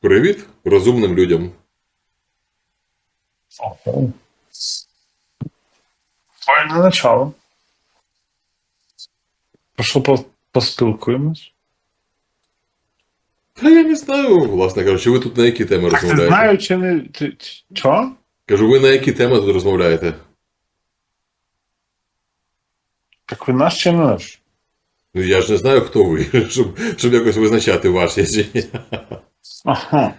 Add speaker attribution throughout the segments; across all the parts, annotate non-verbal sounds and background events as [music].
Speaker 1: Привіт розумним людям.
Speaker 2: Файне начало. Про по- поспілкуємось?
Speaker 1: Та я не знаю, власне кажучи, ви тут на які теми
Speaker 2: Так,
Speaker 1: розмовляєте?
Speaker 2: знаю, чи не. Ти, що?
Speaker 1: Кажу, ви на які теми тут розмовляєте?
Speaker 2: Так ви наш чи не наш?
Speaker 1: Ну я ж не знаю, хто ви, [laughs] щоб, щоб якось визначати ваші чи ні.
Speaker 2: Ага.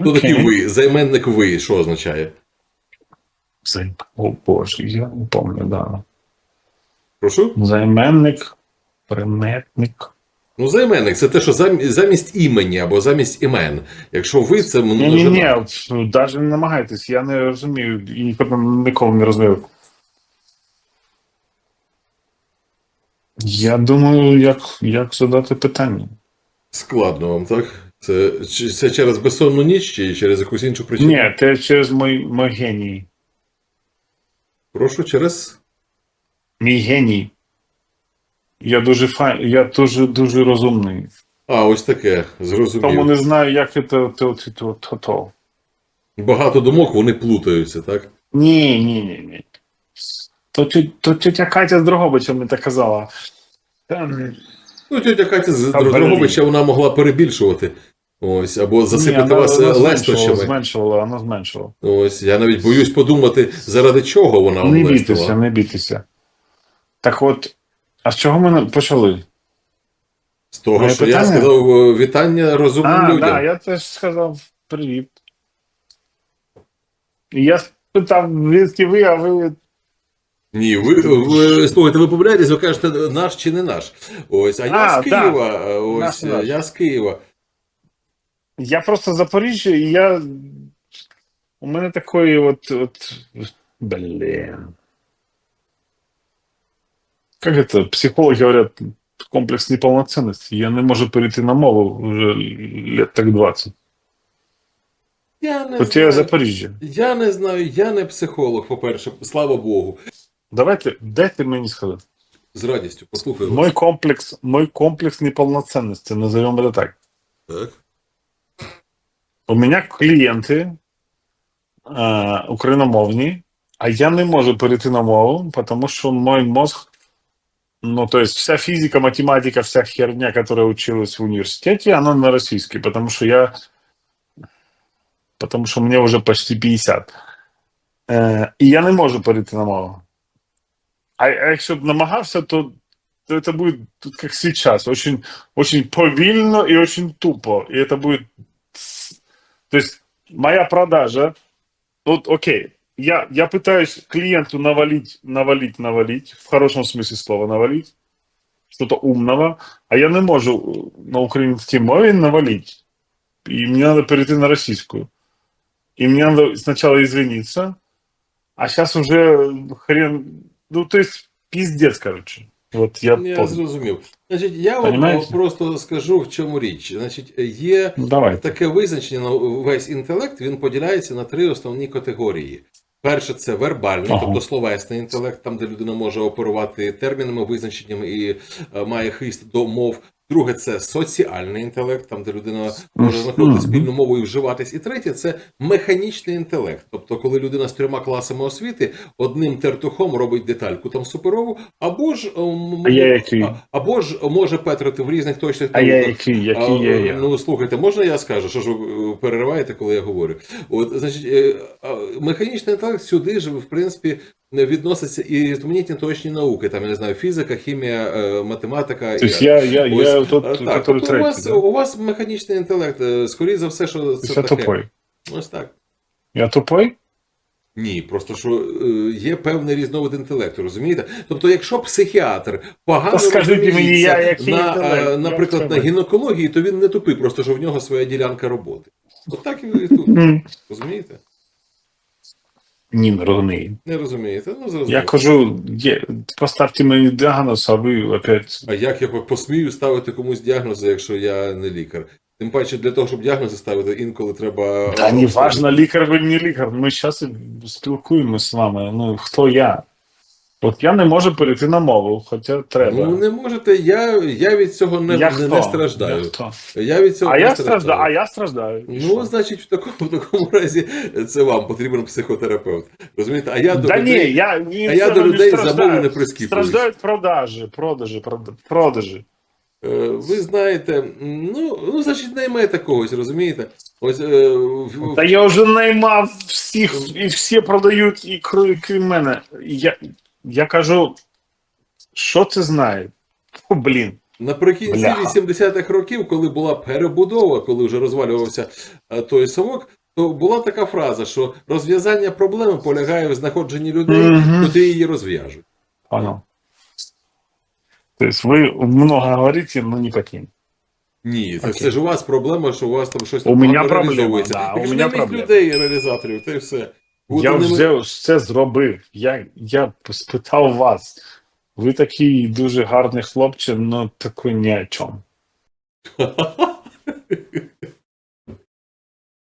Speaker 1: Хто такий ви? Займенник ви, що означає?
Speaker 2: Зай- О Боже, я не пам'ятаю, да.
Speaker 1: Прошу?
Speaker 2: Займенник, приметник.
Speaker 1: Ну, займенник це те, що зам- замість імені або замість імен. Якщо ви це
Speaker 2: Ні, ні,
Speaker 1: множина.
Speaker 2: ні, навіть не намагайтесь, я не розумію і ніколи, ніколи не розумію. Я думаю, як, як задати питання.
Speaker 1: Складно вам, так? Це, це через безсонну ніч чи через якусь іншу причину?
Speaker 2: Ні, це через мій, мій геній.
Speaker 1: Прошу, через.
Speaker 2: Мій геній. Я дуже фай... я дуже дуже розумний.
Speaker 1: А, ось таке, зрозумів.
Speaker 2: Тому не знаю, як це то, то, то, то, то.
Speaker 1: Багато думок, вони плутаються, так?
Speaker 2: Ні, ні, ні, ні. То, тетя Катя з Дрогобича мені так казала.
Speaker 1: Ну, тетя Катя з
Speaker 2: Та,
Speaker 1: Дрогобича вона могла перебільшувати. Ось, або засипати вас
Speaker 2: вона
Speaker 1: лестощами.
Speaker 2: зменшувала, вона зменшувала.
Speaker 1: Ось, я навіть боюсь подумати, заради чого вона
Speaker 2: Не бійтеся, не бійтеся. Так от, а з чого ми почали?
Speaker 1: З того,
Speaker 2: Моє
Speaker 1: що я сказав е, вітання розумним
Speaker 2: А,
Speaker 1: людям.
Speaker 2: да, я теж сказав привіт. Я спитав, звідки ви, а ви.
Speaker 1: Ні, ви, ви слухайте, ви помиляєтесь, ви кажете, наш чи не наш. Ось, а я з Києва. е, Ось
Speaker 2: Наш, наш.
Speaker 1: я з Києва.
Speaker 2: Я просто Запоріжжя, і я. У мене такої от. от... Блін. Как это? Психологи говорят, комплекс неполноценности. Я не можу перейти на мову вже лет так 20.
Speaker 1: Я не
Speaker 2: От я. Запоріжжя.
Speaker 1: Я не знаю, я не психолог, по-перше, слава Богу.
Speaker 2: Давайте, дайте мені сказати.
Speaker 1: З радістю, послухаю.
Speaker 2: Мой
Speaker 1: вас.
Speaker 2: комплекс, мой комплекс неполноценности, назовем это так.
Speaker 1: Так.
Speaker 2: У меня клієнти е, україномовні, а я не можу перейти на мову, тому що мой мозг, ну, то есть вся физика, математика, вся херня, которая училась в университете, она на российский, потому что я, потому что мне уже почти 50. Е, і я не можу перейти на мову. А, а якщо б намагався, то, то це буде тут как сейчас, очень, очень повільно і очень тупо. І це буде то есть моя продажа, вот окей, я, я пытаюсь клиенту навалить, навалить, навалить, в хорошем смысле слова навалить, что-то умного, а я не можу на українській мові навалить. И мне надо перейти на российскую. И мне надо сначала извиниться, а сейчас уже хрен, ну то есть пиздец, короче. Вот я,
Speaker 1: Я
Speaker 2: понял.
Speaker 1: зрозумів. Значить, я вам просто скажу, в чому річ. Значить, є
Speaker 2: Ну, Давайте.
Speaker 1: таке визначення на весь інтелект, він поділяється на три основні категорії. Перше це вербальний,
Speaker 2: Ага.
Speaker 1: тобто словесний інтелект, там, де людина може оперувати термінами, визначеннями і е, має хист до мов. Друге це соціальний інтелект, там, де людина може знаходити спільну мову і вживатись. І третє це механічний інтелект. Тобто, коли людина з трьома класами освіти одним тертухом робить детальку там суперову, або ж ем, або ж може петрити в різних точних
Speaker 2: А я який,
Speaker 1: А,
Speaker 2: який я я?
Speaker 1: Ну слухайте, можна я скажу, що ж ви е, перериваєте, коли я говорю? От, значить, е, механічний інтелект сюди ж, в принципі, відноситься і різноманітні точні науки, там, я не знаю, фізика, хімія, е, математика.
Speaker 2: То
Speaker 1: і-
Speaker 2: я, я,
Speaker 1: Ось,
Speaker 2: я тот,
Speaker 1: е, так, тобто у вас,
Speaker 2: да?
Speaker 1: у вас механічний інтелект, е, скоріше за все, що це
Speaker 2: Я
Speaker 1: таке.
Speaker 2: тупой.
Speaker 1: Ось так.
Speaker 2: Я тупой?
Speaker 1: Ні, просто що є певний різновид інтелекту, розумієте? Тобто, якщо психіатр погано
Speaker 2: скажіть мені, я який
Speaker 1: на,
Speaker 2: інтелект?
Speaker 1: е,
Speaker 2: Я
Speaker 1: наприклад, на гінекології, то він не тупий, просто що в нього своя ділянка роботи. От так і тут, розумієте?
Speaker 2: Ні, не розумію.
Speaker 1: Не розумієте? Ну, зрозуміло.
Speaker 2: Я кажу, є, поставте мені діагноз, а ви опять.
Speaker 1: А як я посмію ставити комусь діагнози, якщо я не лікар? Тим паче для того, щоб діагнози ставити, інколи треба.
Speaker 2: Та не важно, лікар ви не лікар. Ми зараз спілкуємося з вами. Ну, хто я? От я не можу перейти на мову, хоча треба.
Speaker 1: Ну не можете, я, я від цього не,
Speaker 2: я
Speaker 1: не, не страждаю.
Speaker 2: Я хто?
Speaker 1: Я від цього
Speaker 2: А
Speaker 1: не
Speaker 2: я
Speaker 1: страждаю.
Speaker 2: страждаю, а я страждаю. І
Speaker 1: Ну,
Speaker 2: що?
Speaker 1: значить, в такому, в такому разі це вам потрібен психотерапевт. Розумієте? А я до
Speaker 2: Да
Speaker 1: людей,
Speaker 2: ні, я, ні,
Speaker 1: а я до людей замови не прискіпуюсь.
Speaker 2: Страждають продажі, продажі, продажі.
Speaker 1: Е, Ви знаєте, ну, ну значить, наймаєте когось, розумієте? Ось е, в-
Speaker 2: Та я вже наймав всіх, і всі продають, і крім мене. Я, я кажу, що це знає? О, блін.
Speaker 1: Наприкінці 80-х років, коли була перебудова, коли вже розвалювався е, той совок, то була така фраза, що розв'язання проблеми полягає в знаходженні людей,
Speaker 2: Мгм.
Speaker 1: котрі її розв'яжуть.
Speaker 2: Понял. То есть вы много говорите, но не по теме.
Speaker 1: Ні, це, це ж у вас проблема, що у вас там щось
Speaker 2: У мене
Speaker 1: погано
Speaker 2: проблема, да, у мене проблема.
Speaker 1: людей реалізаторів, та й все. От
Speaker 2: я вже все зробив. Я, я спитав вас. Ви такий дуже гарний хлопче, але такий ні о чому. [laughs]